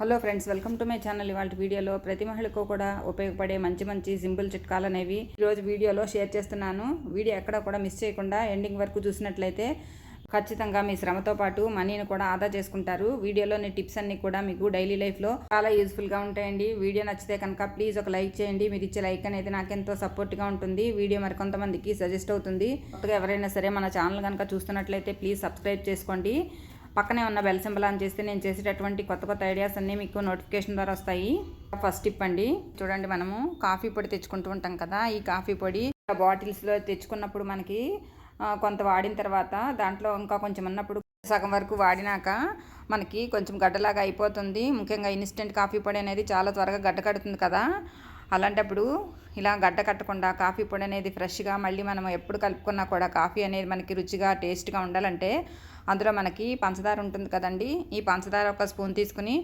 Hello friends welcome to my channel. ఇవాళ వీడియోలో ప్రతి మహిళకు కూడా ఉపయోగపడే మంచి మంచి సింపుల్ చిట్కాలు అనేవి ఈరోజు వీడియోలో షేర్ చేస్తున్నాను. వీడియో ఎక్కడ కూడా మిస్ చేయకుండా ఎండింగ్ వరకు చూసినట్లయితే ఖచ్చితంగా మీ శ్రమతో పాటు మనీని కూడా ఆదా చేసుకుంటారు. వీడియోలోని టిప్స్ అన్ని కూడా మీకు డైలీ లైఫ్లో చాలా యూస్ఫుల్గా ఉంటాయండి. వీడియో నచ్చితే కనుక ప్లీజ్ ఒక లైక్ చేయండి. మీరు ఇచ్చే లైక్ అనేది నాకెంతో సపోర్ట్గా ఉంటుంది. వీడియో మరి కొంతమందికి సజెస్ట్ అవుతుంది. కొత్తగా ఎవరైనా సరే మన ఛానల్ కనుక చూస్తున్నట్లయితే ప్లీజ్ సబ్స్క్రైబ్ చేసుకోండి. పక్కనే ఉన్న బెల్ సింబల్ ఆన్ చేస్తే నేను చేసేటటువంటి కొత్త కొత్త ఐడియాస్ అన్నీ మీకు నోటిఫికేషన్ ద్వారా వస్తాయి. ఫస్ట్ టిప్ అండి చూడండి మనము కాఫీ పొడి తెచ్చుకుంటూ ఉంటాం కదా ఈ కాఫీ పొడి బాటిల్స్లో తెచ్చుకున్నప్పుడు మనకి కొంత వాడిన తర్వాత దాంట్లో ఇంకా కొంచెం ఉన్నప్పుడు సగం వరకు వాడినాక మనకి కొంచెం గడ్డలాగా అయిపోతుంది. ముఖ్యంగా ఇన్స్టెంట్ కాఫీ పొడి అనేది చాలా త్వరగా గడ్డ కడుతుంది కదా. అలాంటప్పుడు ఇలా గడ్డ కట్టకుండా కాఫీ పొడి అనేది ఫ్రెష్గా మళ్ళీ మనం ఎప్పుడు కలుపుకున్నా కూడా కాఫీ అనేది మనకి రుచిగా టేస్ట్గా ఉండాలంటే అందులో మనకి పంచదార ఉంటుంది కదండి. ఈ పంచదార ఒక స్పూన్ తీసుకుని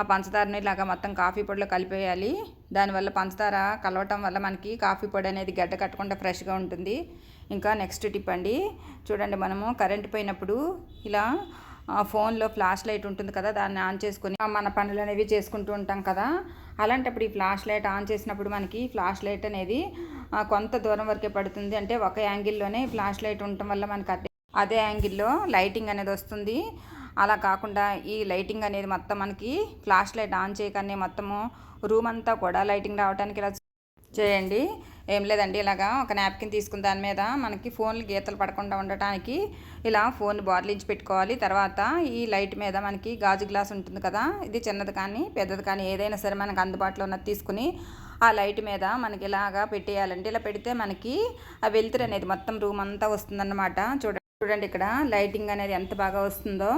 ఆ పంచదారని ఇలాగా మొత్తం కాఫీ పొడిలో కలిపేయాలి. దానివల్ల పంచదార కలవటం వల్ల మనకి కాఫీ పొడి అనేది గడ్డ కట్టకుండా ఫ్రెష్గా ఉంటుంది. ఇంకా నెక్స్ట్ టిప్ అండి. చూడండి మనము కరెంట్ పోయినప్పుడు ఇలా ఫోన్లో ఫ్లాష్ లైట్ ఉంటుంది కదా దాన్ని ఆన్ చేసుకుని మన పనులు అనేవి చేసుకుంటూ ఉంటాం కదా. అలాంటప్పుడు ఈ ఫ్లాష్ లైట్ ఆన్ చేసినప్పుడు మనకి ఫ్లాష్ లైట్ అనేది కొంత దూరం వరకే పడుతుంది. అంటే ఒక యాంగిల్లోనే ఫ్లాష్ లైట్ ఉండటం వల్ల మనకి అదే అదే యాంగిల్లో లైటింగ్ అనేది వస్తుంది. అలా కాకుండా ఈ లైటింగ్ అనేది మొత్తం మనకి ఫ్లాష్ లైట్ ఆన్ చేయకనే మొత్తము రూమ్ అంతా కూడా లైటింగ్ రావడానికి ఇలా చేయండి. ఏం లేదండి ఇలాగా ఒక నాప్కిన్ తీసుకున్న దాని మీద మనకి ఫోన్లు గీతలు పడకుండా ఉండటానికి ఇలా ఫోన్ బార్లించి పెట్టుకోవాలి. తర్వాత ఈ లైట్ మీద మనకి గాజు గ్లాస్ ఉంటుంది కదా ఇది చిన్నది కానీ పెద్దది కానీ ఏదైనా సరే మనకు అందుబాటులో ఉన్నది తీసుకుని ఆ లైట్ మీద మనకి ఇలాగా పెట్టేయాలండి. ఇలా పెడితే మనకి ఆ వెలుతురు అనేది మొత్తం రూమ్ అంతా వస్తుందన్నమాట. చూడండి చూడండి ఇక్కడ లైటింగ్ అనేది ఎంత బాగా వస్తుందో.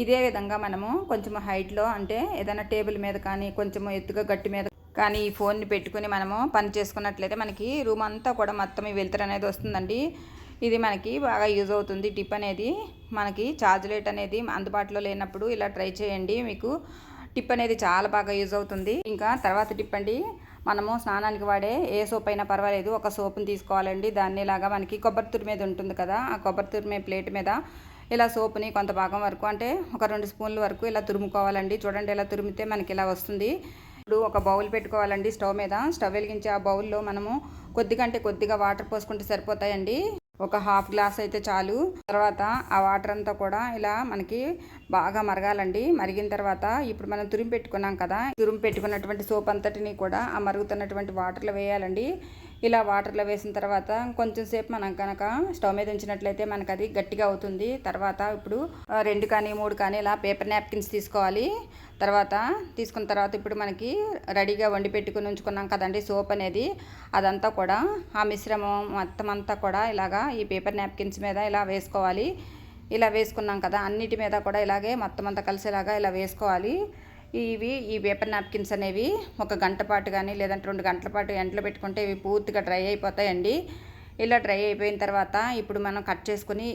ఇదే విధంగా మనము కొంచెం హైట్లో అంటే ఏదైనా టేబుల్ మీద కానీ కొంచెం ఎత్తుగా గట్టి మీద కానీ ఈ ఫోన్ని పెట్టుకుని మనము పని చేసుకున్నట్లయితే మనకి రూమ్ అంతా కూడా మొత్తం ఈ వెలుతురు అనేది వస్తుందండి. ఇది మనకి బాగా యూజ్ అవుతుంది. టిప్ అనేది మనకి ఛార్జ్ లైట్ అనేది అందుబాటులో లేనప్పుడు ఇలా ట్రై చేయండి. మీకు టిప్ అనేది చాలా బాగా యూజ్ అవుతుంది. ఇంకా తర్వాత టిప్ అండి మనము స్నానానికి వాడే ఏ సోప్ అయినా పర్వాలేదు. ఒక సోప్ని తీసుకోవాలండి. దాన్ని ఇలాగా మనకి కొబ్బరి తురి మీద ఉంటుంది కదా ఆ కొబ్బరి తురిమే ప్లేట్ మీద ఇలా సోప్ని కొంత భాగం వరకు అంటే ఒక రెండు స్పూన్ల వరకు ఇలా తురుముకోవాలండి. చూడండి ఇలా తురిమితే మనకి ఇలా వస్తుంది. ఇప్పుడు ఒక బౌల్ పెట్టుకోవాలండి స్టవ్ మీద. స్టవ్ వెలిగించి ఆ బౌల్లో మనము కొద్దిగా అంటే కొద్దిగా వాటర్ పోసుకుంటే సరిపోతాయండి. ఒక హాఫ్ గ్లాస్ అయితే చాలు. తర్వాత ఆ వాటర్ అంతా కూడా ఇలా మనకి బాగా మరగాలండి. మరిగిన తర్వాత ఇప్పుడు మనం తురిమి పెట్టుకున్నాం కదా తురిమి పెట్టుకున్నటువంటి సోప్ అంతటిని కూడా ఆ మరుగుతున్నటువంటి వాటర్లో వేయాలండి. ఇలా వాటర్లో వేసిన తర్వాత కొంచెం సేపు మనం కనుక స్టవ్ మీద ఉంచినట్లయితే మనకు అది గట్టిగా అవుతుంది. తర్వాత ఇప్పుడు రెండు కానీ మూడు కానీ ఇలా పేపర్ నాప్కిన్స్ తీసుకోవాలి. తర్వాత తీసుకున్న తర్వాత ఇప్పుడు మనకి రెడీగా వండి పెట్టుకుని ఉంచుకున్నాం కదండి సోప్ అనేది. అదంతా కూడా ఆ మిశ్రమం మొత్తం అంతా కూడా ఇలాగా ఈ పేపర్ నాప్కిన్స్ మీద ఇలా వేసుకోవాలి. ఇలా వేసుకున్నాం కదా అన్నిటి మీద కూడా ఇలాగే మొత్తం అంతా కలిసేలాగా ఇలా వేసుకోవాలి. ఇవి ఈ పేపర్ నాప్కిన్స్ అనేవి ఒక గంట పాటు కానీ లేదంటే రెండు గంటల పాటు ఎండలో పెట్టుకుంటే ఇవి పూర్తిగా డ్రై అయిపోతాయండి. ఇలా డ్రై అయిపోయిన తర్వాత ఇప్పుడు మనం కట్ చేసుకుని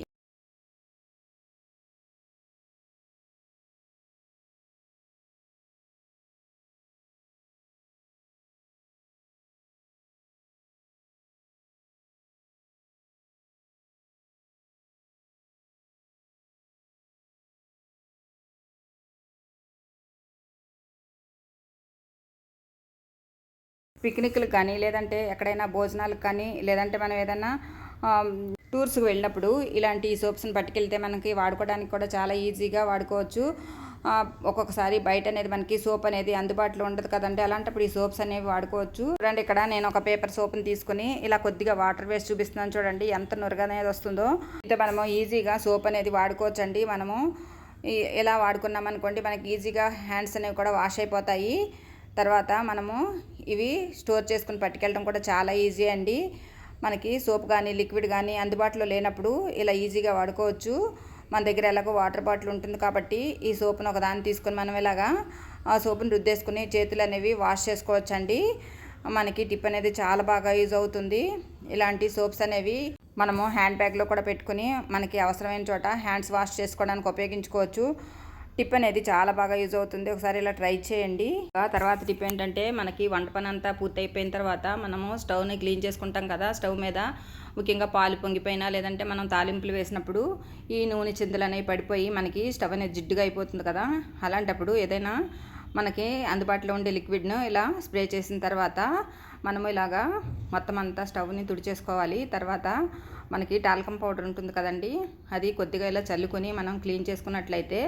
పిక్నిక్లు కానీ లేదంటే ఎక్కడైనా భోజనాలకు కానీ లేదంటే మనం ఏదైనా టూర్స్కి వెళ్ళినప్పుడు ఇలాంటి సోప్స్ని పట్టుకెళ్తే మనకి వాడుకోవడానికి కూడా చాలా ఈజీగా వాడుకోవచ్చు. ఒక్కొక్కసారి బయట అనేది మనకి సోప్ అనేది అందుబాటులో ఉండదు కదండి. అలాంటప్పుడు ఈ సోప్స్ అనేవి వాడుకోవచ్చు. చూడండి ఇక్కడ నేను ఒక పేపర్ సోప్ని తీసుకుని ఇలా కొద్దిగా వాటర్ వేసి చూపిస్తున్నాను చూడండి ఎంత నురగ అనేది వస్తుందో. అయితే మనము ఈజీగా సోప్ అనేది వాడుకోవచ్చు అండి మనము ఇలా వాడుకున్నాం అనుకోండి మనకి ఈజీగా హ్యాండ్స్ అనేవి కూడా వాష్ అయిపోతాయి. తర్వాత మనము ఇవి స్టోర్ చేసుకుని పట్టుకెళ్ళడం కూడా చాలా ఈజీ అండి. మనకి సోప్ కానీ లిక్విడ్ కానీ అందుబాటులో లేనప్పుడు ఇలా ఈజీగా వాడుకోవచ్చు. మన దగ్గర ఎలాగో వాటర్ బాటిల్ ఉంటుంది కాబట్టి ఈ సోప్ను ఒక దాన్ని తీసుకొని మనం ఇలాగా ఆ సోపును రుద్దేసుకుని చేతులు అనేవి వాష్ చేసుకోవచ్చు అండి మనకి టిప్ అనేది చాలా బాగా యూజ్ అవుతుంది. ఇలాంటి సోప్స్ అనేవి మనము హ్యాండ్ బ్యాగ్లో కూడా పెట్టుకుని మనకి అవసరమైన చోట హ్యాండ్స్ వాష్ చేసుకోవడానికి ఉపయోగించుకోవచ్చు. టిప్ అనేది చాలా బాగా యూజ్ అవుతుంది. ఒకసారి ఇలా ట్రై చేయండి. తర్వాత టిప్ ఏంటంటే మనకి వంట పని అంతా పూర్తయిపోయిన తర్వాత మనము స్టవ్ని క్లీన్ చేసుకుంటాం కదా స్టవ్ మీద ముఖ్యంగా పాలు పొంగిపోయినా లేదంటే మనం తాలింపులు వేసినప్పుడు ఈ నూనె చిందులు అనేవి పడిపోయి మనకి స్టవ్ అనేది జిడ్డుగా అయిపోతుంది కదా. అలాంటప్పుడు ఏదైనా మనకి అందుబాటులో ఉండే లిక్విడ్ను ఇలా స్ప్రే చేసిన తర్వాత మనము ఇలాగా మొత్తం అంతా స్టవ్ని తుడిచేసుకోవాలి. తర్వాత మనకి టాల్కమ్ పౌడర్ ఉంటుంది కదండి. అది కొద్దిగా ఇలా చల్లుకొని మనం క్లీన్ చేసుకున్నట్లయితే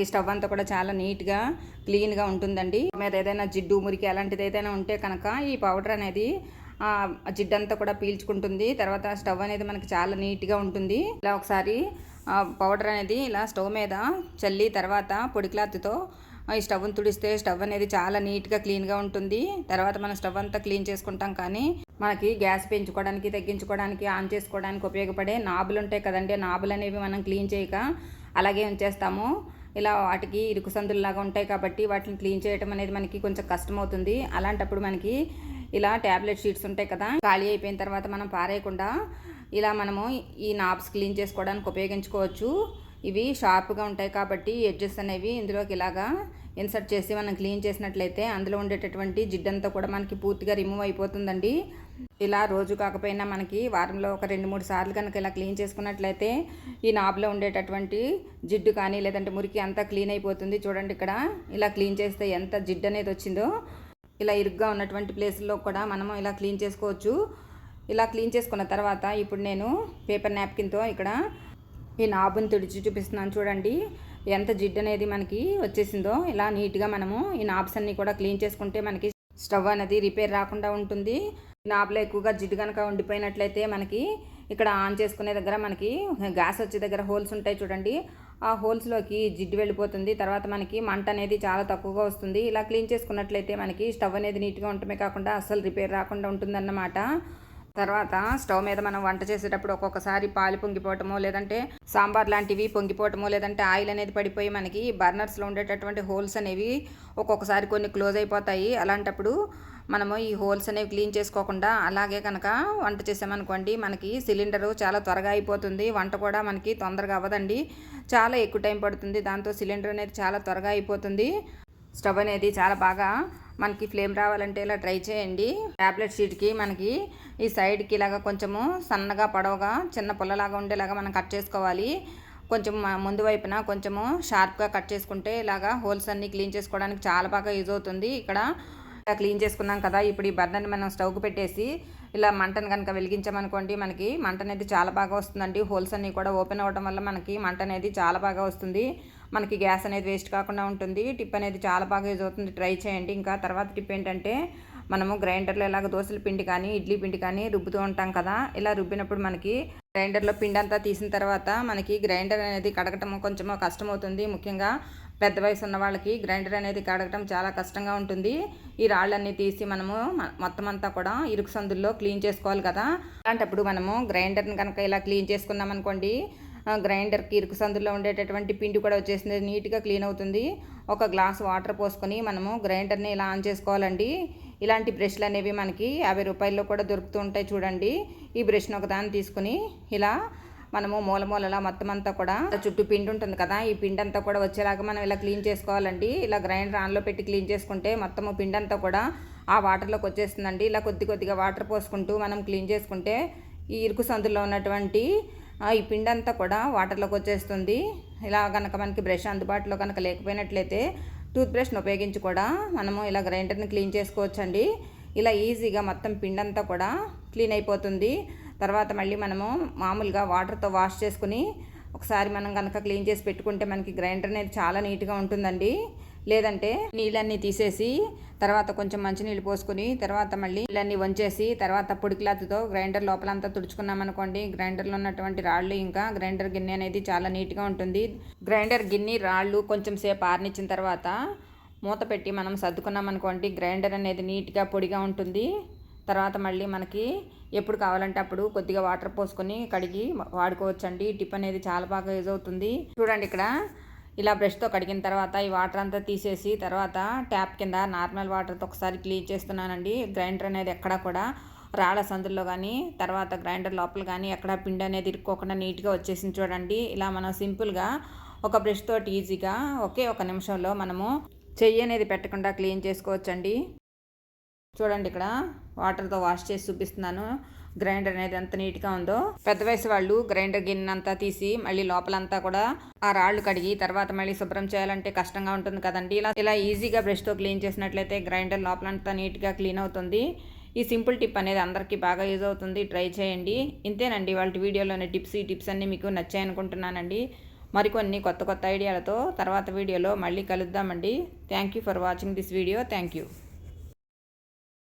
ఈ స్టవ్ అంతా కూడా చాలా నీట్గా క్లీన్గా ఉంటుందండి. మీద ఏదైనా జిడ్డు మురికి అలాంటిది ఏదైనా ఉంటే కనుక ఈ పౌడర్ అనేది జిడ్డంతా కూడా పీల్చుకుంటుంది. తర్వాత స్టవ్ అనేది మనకి చాలా నీట్గా ఉంటుంది. ఇలా ఒకసారి పౌడర్ అనేది ఇలా స్టవ్ మీద చల్లి తర్వాత పొడి క్లాత్తో ఈ స్టవ్ని తుడిస్తే స్టవ్ అనేది చాలా నీట్గా క్లీన్గా ఉంటుంది. తర్వాత మనం స్టవ్ అంతా క్లీన్ చేసుకుంటాం కానీ మనకి గ్యాస్ పెంచుకోవడానికి తగ్గించుకోవడానికి ఆన్ చేసుకోవడానికి ఉపయోగపడే నాబులు ఉంటాయి కదండి. నాబులు అనేవి మనం క్లీన్ చేయక అలాగే ఉంచేస్తాము. ఇలా వాటికి ఇరుకు సందుల్లాగా ఉంటాయి కాబట్టి వాటిని క్లీన్ చేయడం అనేది మనకి కొంచెం కష్టం అవుతుంది అలాంటప్పుడు మనకి ఇలా ట్యాబ్లెట్ షీట్స్ ఉంటాయి కదా ఖాళీ అయిపోయిన తర్వాత మనం పారేయకుండా ఇలా మనము ఈ నాబ్స్ క్లీన్ చేసుకోవడానికి ఉపయోగించుకోవచ్చు. ఇవి షార్ప్గా ఉంటాయి కాబట్టి ఎడ్జెస్ అనేవి ఇందులోకి ఇలాగా ఇన్సర్ట్ చేసి మనం క్లీన్ చేసినట్లయితే అందులో ఉండేటటువంటి జిడ్డంతా కూడా మనకి పూర్తిగా రిమూవ్ అయిపోతుందండి. ఇలా రోజు కాకపోయినా మనకి వారంలో ఒక రెండు మూడు సార్లు కనుక ఇలా క్లీన్ చేసుకున్నట్లయితే ఈ నాబ్లో ఉండేటటువంటి జిడ్డు కానీ లేదంటే మురికి అంతా క్లీన్ అయిపోతుంది. చూడండి ఇక్కడ ఇలా క్లీన్ చేస్తే ఎంత జిడ్డు అనేది వచ్చిందో. ఇలా ఇరుగ్గా ఉన్నటువంటి ప్లేస్లో కూడా మనము ఇలా క్లీన్ చేసుకోవచ్చు. ఇలా క్లీన్ చేసుకున్న తర్వాత ఇప్పుడు నేను పేపర్ నాప్కిన్తో ఇక్కడ ఈ నాబుని తుడిచి చూపిస్తున్నాను. చూడండి ఎంత జిడ్డు అనేది మనకి వచ్చేసిందో. ఇలా నీట్గా మనము ఈ నాబ్స్ అన్నీ కూడా క్లీన్ చేసుకుంటే మనకి స్టవ్ అనేది రిపేర్ రాకుండా ఉంటుంది. నాబ్లో ఎక్కువగా జిడ్డు కనుక ఉండిపోయినట్లయితే మనకి ఇక్కడ ఆన్ చేసుకునే దగ్గర మనకి గ్యాస్ వచ్చే దగ్గర హోల్స్ ఉంటాయి చూడండి. ఆ హోల్స్లోకి జిడ్డు వెళ్ళిపోతుంది. తర్వాత మనకి మంట అనేది చాలా తక్కువగా వస్తుంది. ఇలా క్లీన్ చేసుకున్నట్లయితే మనకి స్టవ్ అనేది నీట్గా ఉండటమే కాకుండా అస్సలు రిపేర్ రాకుండా ఉంటుందన్నమాట. తర్వాత స్టవ్ మీద మనం వంట చేసేటప్పుడు ఒక్కొక్కసారి పాలు పొంగిపోవటమో లేదంటే సాంబార్ లాంటివి పొంగిపోవటమో లేదంటే ఆయిల్ అనేది పడిపోయి మనకి బర్నర్స్లో ఉండేటటువంటి హోల్స్ అనేవి ఒక్కొక్కసారి కొన్ని క్లోజ్ అయిపోతాయి. అలాంటప్పుడు మనము ఈ హోల్స్ అనేవి క్లీన్ చేసుకోకుండా అలాగే కనుక వంట చేసామనుకోండి మనకి సిలిండరు చాలా త్వరగా అయిపోతుంది. వంట కూడా మనకి తొందరగా అవ్వదండి. చాలా ఎక్కువ టైం పడుతుంది. దాంతో సిలిండర్ అనేది చాలా త్వరగా అయిపోతుంది. స్టవ్ అనేది చాలా బాగా మనకి ఫ్లేమ్ రావాలంటే ఇలా ట్రై చేయండి. ట్యాబ్లెట్ షీట్కి మనకి ఈ సైడ్కి ఇలాగా కొంచెము సన్నగా పొడవుగా చిన్న పుల్లలాగా ఉండేలాగా మనం కట్ చేసుకోవాలి. కొంచెం ముందు వైపున కొంచెము షార్ప్గా కట్ చేసుకుంటే ఇలాగా హోల్స్ అన్నీ క్లీన్ చేసుకోవడానికి చాలా బాగా యూజ్ అవుతుంది. ఇక్కడ క్లీన్ చేసుకున్నాం కదా ఇప్పుడు ఈ బర్నర్ని మనం స్టవ్కి పెట్టేసి ఇలా మంటను కనుక వెలిగించామనుకోండి మనకి మంట అనేది చాలా బాగా వస్తుందండి. హోల్స్ అన్నీ కూడా ఓపెన్ అవ్వడం వల్ల మనకి మంట అనేది చాలా బాగా వస్తుంది. మనకి గ్యాస్ అనేది వేస్ట్ కాకుండా ఉంటుంది. టిప్ అనేది చాలా బాగా యూజ్ అవుతుంది. ట్రై చేయండి. ఇంకా తర్వాత టిప్ ఏంటంటే మనము గ్రైండర్లో ఇలాగ దోశల పిండి కానీ ఇడ్లీ పిండి కానీ రుబ్బుతూ ఉంటాం కదా. ఇలా రుబ్బినప్పుడు మనకి గ్రైండర్లో పిండి అంతా తీసిన తర్వాత మనకి గ్రైండర్ అనేది కడగటం కొంచెం కష్టమవుతుంది. ముఖ్యంగా పెద్ద వయసు ఉన్న వాళ్ళకి గ్రైండర్ అనేది కడగటం చాలా కష్టంగా ఉంటుంది. ఈ రాళ్ళన్నీ తీసి మనము మొత్తం అంతా కూడా ఇరుకు సందుల్లో క్లీన్ చేసుకోవాలి కదా. అలాంటప్పుడు మనము గ్రైండర్ని కనుక ఇలా క్లీన్ చేసుకున్నాం అనుకోండి గ్రైండర్కి ఇరుకు సందులో ఉండేటటువంటి పిండి కూడా వచ్చేసింది. నీట్గా క్లీన్ అవుతుంది. ఒక గ్లాస్ వాటర్ పోసుకొని మనము గ్రైండర్ని ఇలా ఆన్ చేసుకోవాలండి. ఇలాంటి బ్రష్లు అనేవి మనకి యాభై రూపాయల్లో కూడా దొరుకుతూ ఉంటాయి చూడండి. ఈ బ్రష్ను ఒకదాన్ని తీసుకుని ఇలా మనము మూల మూలలా మొత్తం అంతా కూడా చుట్టూ పిండి ఉంటుంది కదా ఈ పిండి అంతా కూడా వచ్చేలాగా మనం ఇలా క్లీన్ చేసుకోవాలండి. ఇలా గ్రైండర్ ఆన్లో పెట్టి క్లీన్ చేసుకుంటే మొత్తము పిండి అంతా కూడా ఆ వాటర్లోకి వచ్చేస్తుందండి. ఇలా కొద్ది కొద్దిగా వాటర్ పోసుకుంటూ మనం క్లీన్ చేసుకుంటే ఈ ఇరుకు సందులో ఉన్నటువంటి ఈ పిండి అంతా కూడా వాటర్లోకి వచ్చేస్తుంది. ఇలా కనుక మనకి బ్రష్ అందుబాటులో కనుక లేకపోయినట్లయితే టూత్ బ్రష్ని ఉపయోగించి కూడా మనము ఇలా గ్రైండర్ని క్లీన్ చేసుకోవచ్చండి. ఇలా ఈజీగా మొత్తం పిండి అంతా కూడా క్లీన్ అయిపోతుంది. తర్వాత మళ్ళీ మనము మామూలుగా వాటర్తో వాష్ చేసుకుని ఒకసారి మనం కనుక క్లీన్ చేసి పెట్టుకుంటే మనకి గ్రైండర్ అనేది చాలా నీట్గా ఉంటుందండి. లేదంటే నీళ్ళన్నీ తీసేసి తర్వాత కొంచెం మంచినీళ్ళు పోసుకొని తర్వాత మళ్ళీ నీళ్ళన్నీ వంచేసి తర్వాత పొడి క్లాత్తో గ్రైండర్ లోపలంతా తుడుచుకున్నాం అనుకోండి. గ్రైండర్లో ఉన్నటువంటి రాళ్ళు ఇంకా గ్రైండర్ గిన్నె అనేది చాలా నీట్గా ఉంటుంది. గ్రైండర్ గిన్నె రాళ్ళు కొంచెం సేపు ఆరనిచ్చిన తర్వాత మూత పెట్టి మనం సర్దుకున్నామనుకోండి గ్రైండర్ అనేది నీట్గా పొడిగా ఉంటుంది. తర్వాత మళ్ళీ మనకి ఎప్పుడు కావాలంటే అప్పుడు కొద్దిగా వాటర్ పోసుకొని కడిగి వాడుకోవచ్చండి. టిప్ అనేది చాలా బాగా యూజ్ అవుతుంది. చూడండి ఇక్కడ ఇలా బ్రష్తో కడిగిన తర్వాత ఈ వాటర్ అంతా తీసేసి తర్వాత ట్యాప్ కింద నార్మల్ వాటర్తో ఒకసారి క్లీన్ చేస్తున్నానండి. గ్రైండర్ అనేది ఎక్కడా కూడా రాళ్ళ సందుల్లో కానీ తర్వాత గ్రైండర్ లోపల కానీ ఎక్కడ పిండి అనేది ఇరుక్కోకుండా నీట్గా వచ్చేసింది చూడండి. ఇలా మనం సింపుల్గా ఒక బ్రష్ తోటి ఈజీగా ఒకే ఒక నిమిషంలో మనము చెయ్యి అనేది పెట్టకుండా క్లీన్ చేసుకోవచ్చండి. చూడండి ఇక్కడ వాటర్తో వాష్ చేసి చూపిస్తున్నాను. గ్రైండర్ అనేది ఎంత నీట్గా ఉందో. పెద్ద వయసు వాళ్ళు గ్రైండర్ గిన్నె అంతా తీసి మళ్ళీ లోపలంతా కూడా ఆ రాళ్ళు కడిగి తర్వాత మళ్ళీ శుభ్రం చేయాలంటే కష్టంగా ఉంటుంది కదండి. ఇలా ఇలా ఈజీగా బ్రష్తో క్లీన్ చేసినట్లయితే గ్రైండర్ లోపలంతా నీట్గా క్లీన్ అవుతుంది. ఈ సింపుల్ టిప్ అనేది అందరికీ బాగా యూజ్ అవుతుంది. ట్రై చేయండి. ఇంతేనండి వాళ్ళ వీడియోలోని టిప్స్ ఈ టిప్స్ అన్నీ మీకు నచ్చాయి అనుకుంటున్నానండి. మరికొన్ని కొత్త కొత్త ఐడియాలతో తర్వాత వీడియోలో మళ్ళీ కలుద్దామండి. Thank you for watching this video. Thank you.